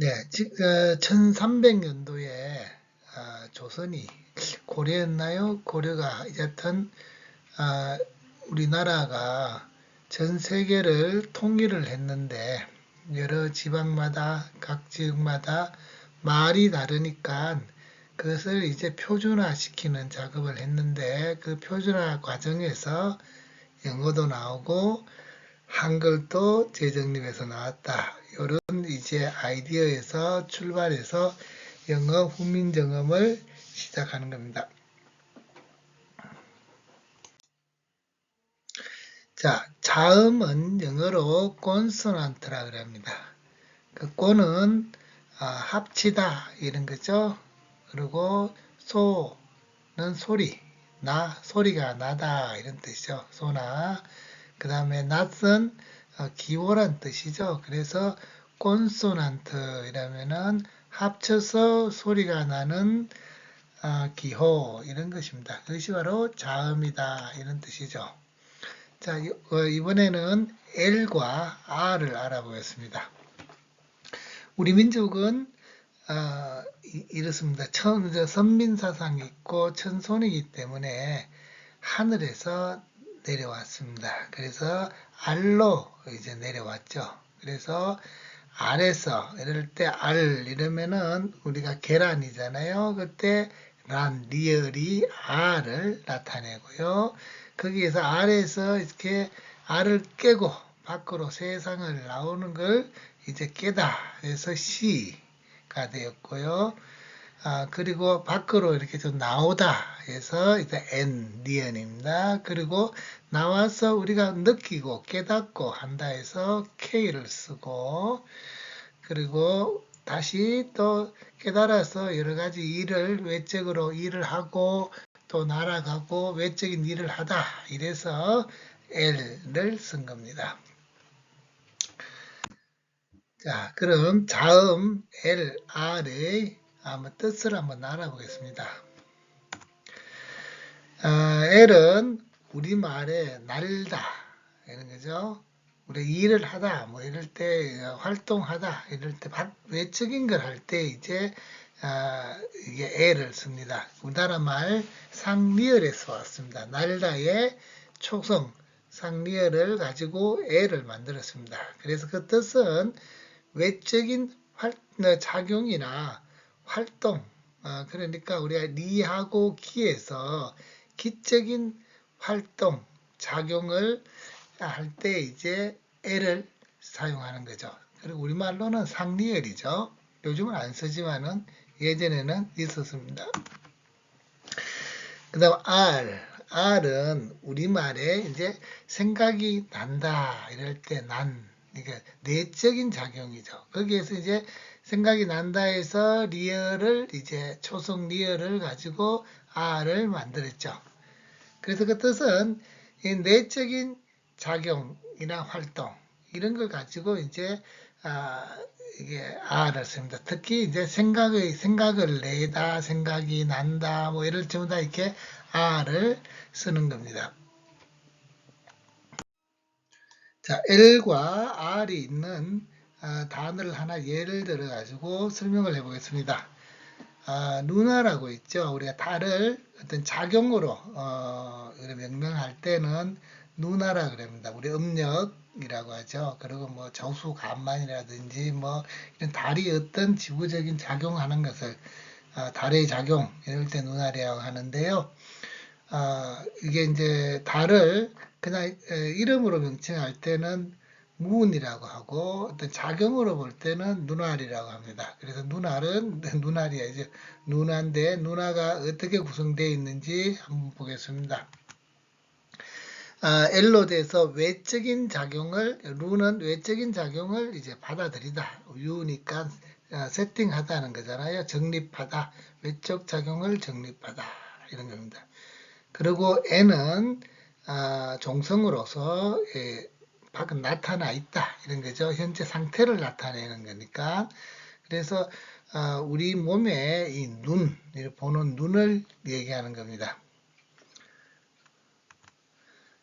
네, 지- 어, 1300년도에 아, 조선이 고려였나요? 고려가 여튼 아, 우리나라가 전 세계를 통일을 했는데 여러 지방마다 각 지역마다 말이 다르니까 그것을 이제 표준화시키는 작업을 했는데 그 표준화 과정에서 영어도 나오고 한글도 재정립해서 나왔다. 이런 이제 아이디어에서 출발해서 영어 훈민정음을 시작하는 겁니다. 자, 자음은 영어로 콘소넌트라 그럽니다. 그 콘은 아, 합치다 이런 거죠. 그리고 소는 소리, 나 소리가 나다 이런 뜻이죠. 소나 그 다음에 낫은 어, 기호란 뜻이죠. 그래서 콘소넌트 이라면은 합쳐서 소리가 나는 아, 기호 이런 것입니다. 그것이 바로 자음이다 이런 뜻이죠. 자 이- 어, 이번에는 L과 R을 알아보겠습니다. 우리 민족은 아, 이- 이렇습니다. 천, 저 선민사상이 있고 천손이기 때문에 하늘에서 내려왔습니다. 그래서 알로 이제 내려왔죠. 그래서 알에서 이럴 때알 이러면은 우리가 계란이잖아요. 그때 란 리얼이 알을 나타내고요. 거기에서 알에서 이렇게 알을 깨고 밖으로 세상을 나오는 걸 이제 깨다 해서 시가 되었고요. 아, 그리고 밖으로 이렇게 좀 나오다 해서 이제 N, 니언입니다. 그리고 나와서 우리가 느끼고 깨닫고 한다 해서 K를 쓰고, 그리고 다시 또 깨달아서 여러 가지 일을 외적으로 일을 하고 또 날아가고 외적인 일을 하다 이래서 L을 쓴 겁니다. 자, 그럼 자음 L, R의 한번 뜻을 한번 알아보겠습니다. 아, L은 우리말에 날다 이런 거죠. 우리 일을 하다 뭐 이럴 때 어, 활동하다 이럴 때 밖- 외적인 걸 할 때 이제 아, 이게 L을 씁니다. 우리나라 말 상리얼에서 왔습니다. 날다의 초성 상리얼을 가지고 L을 만들었습니다. 그래서 그 뜻은 외적인 활, 어, 작용이나 활동, 어, 그러니까 우리가 리하고 기에서 기적인 활동, 작용을 할 때 이제 L을 사용하는 거죠. 그리고 우리말로는 상리얼이죠. 요즘은 안 쓰지만은 예전에는 있었습니다. 그 다음 R. R은 우리말에 이제 생각이 난다. 이럴 때 난. 그러니까 내적인 작용이죠. 거기에서 이제 생각이 난다 해서 리얼을 이제 초성 리얼을 가지고 R을 만들었죠. 그래서 그 뜻은 이 내적인 작용이나 활동 이런 걸 가지고 이제 아 이게 R을 씁니다. 특히 이제 생각의 생각을 내다, 생각이 난다, 뭐 이럴 때마다 이렇게 R을 쓰는 겁니다. 자, L과 R이 있는 아, 단어를 하나 예를 들어 가지고 설명을 해 보겠습니다. 아, 누나라고 있죠. 우리가 달을 어떤 작용으로 어, 명명할 때는 누나라 그럽니다. 우리 음력이라고 하죠. 그리고 뭐 저수 간만이라든지 뭐 이런 달이 어떤 지구적인 작용하는 것을 아, 달의 작용 이럴 때 누나라고 하는데요. 아, 이게 이제 달을 그냥 에, 이름으로 명칭할 때는 무운이라고 하고 어떤 작용으로 볼 때는 눈알이라고 합니다. 그래서 눈알은 눈알이야 이제 눈한데 눈화가 어떻게 구성되어 있는지 한번 보겠습니다. 아, L로 돼서 외적인 작용을 루는 외적인 작용을 이제 받아들이다. U니까 아, 세팅하다는 거잖아요. 정립하다. 외적 작용을 정립하다. 이런 겁니다. 그리고 N은 아, 종성으로서 예, 밖은 나타나 있다 이런 거죠. 현재 상태를 나타내는 거니까. 그래서 아, 우리 몸에 이 눈, 보는 눈을 얘기하는 겁니다.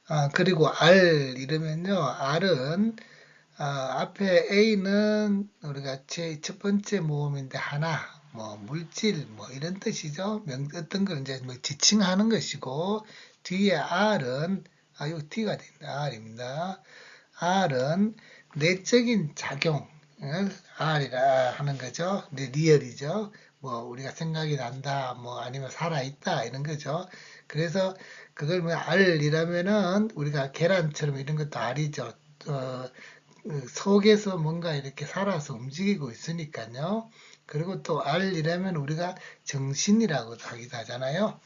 아, 그리고 R 이러면요. R은 아, 앞에 A는 우리가 제첫 번째 모음인데 하나, 뭐 물질, 뭐 이런 뜻이죠. 명, 어떤 걸 이제 뭐 지칭하는 것이고 뒤에 R은 아, 요 T가 된다. R입니다. R은 내적인 작용을 R이라 하는 거죠. 네, 리얼이죠. 뭐 우리가 생각이 난다, 뭐 아니면 살아 있다 이런 거죠. 그래서 그걸 뭐 R이라면은 우리가 계란처럼 이런 것도 R이죠. 어, 그 속에서 뭔가 이렇게 살아서 움직이고 있으니까요. 그리고 또 R이라면 우리가 정신이라고도 하기도 하잖아요.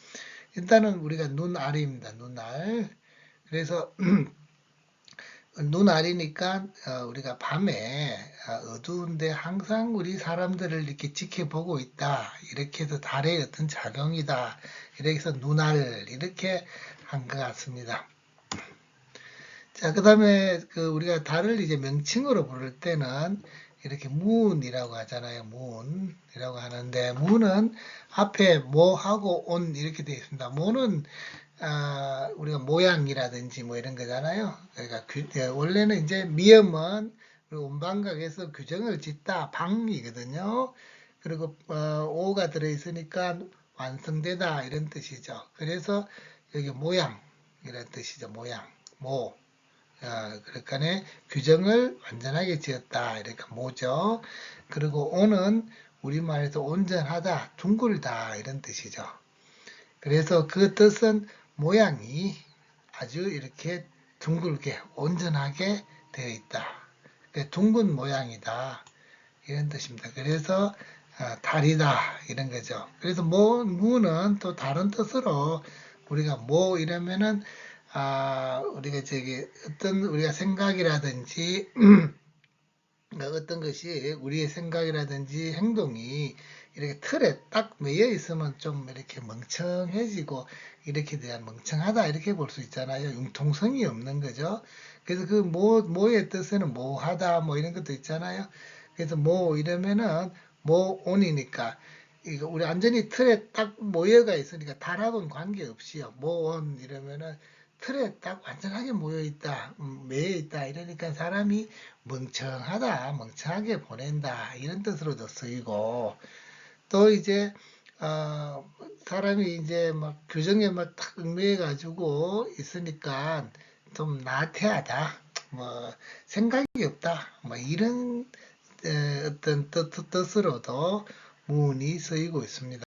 일단은 우리가 눈 R입니다. 눈 R. 그래서 눈 아리니까 어, 우리가 밤에 어, 어두운데 항상 우리 사람들을 이렇게 지켜보고 있다. 이렇게 해서 달의 어떤 작용이다. 이렇게 해서 눈알 이렇게 한 것 같습니다. 자, 그 다음에 그 우리가 달을 이제 명칭으로 부를 때는 이렇게 문이라고 하잖아요. 문이라고 하는데 문은 앞에 뭐하고 온 이렇게 되어 있습니다. 문은 아, 우리가 모양이라든지 뭐 이런 거잖아요. 그러니까 규- 예, 원래는 이제 미음은 온방각에서 규정을 짓다 방이거든요. 그리고 어, 오가 들어 있으니까 완성되다 이런 뜻이죠. 그래서 여기 모양 이런 뜻이죠. 모양 모. 어, 그러니까 규정을 완전하게 지었다 이렇게 모죠. 그리고 오는 우리말에서 온전하다, 둥글다 이런 뜻이죠. 그래서 그 뜻은 모양이 아주 이렇게 둥글게 온전하게 되어 있다. 그 둥근 모양이다. 이런 뜻입니다. 그래서 아, 달이다 이런 거죠. 그래서 뭐 무는 또 다른 뜻으로 우리가 뭐 이러면은 아 우리가 저기 어떤 우리가 생각이라든지 어떤 것이 우리의 생각이라든지 행동이 이렇게 틀에 딱 매여 있으면 좀 이렇게 멍청해지고 이렇게 대한 멍청하다 이렇게 볼 수 있잖아요. 융통성이 없는 거죠. 그래서 그 뭐, 뭐의 뜻에는 뭐하다 뭐 이런 것도 있잖아요. 그래서 뭐 이러면은 뭐 온이니까 이거 우리 완전히 틀에 딱 모여가 있으니까 달하고는 관계없이요. 뭐온 이러면은 틀에 딱 완전하게 모여 있다, 음, 매여 있다 이러니까 사람이 멍청하다, 멍청하게 보낸다 이런 뜻으로도 쓰이고 또 이제 어, 사람이 이제 막 규정에 막딱 얽매여 가지고 있으니까 좀 나태하다, 뭐 생각이 없다, 뭐 이런 에, 어떤 뜻, 뜻으로도 문이 쓰이고 있습니다.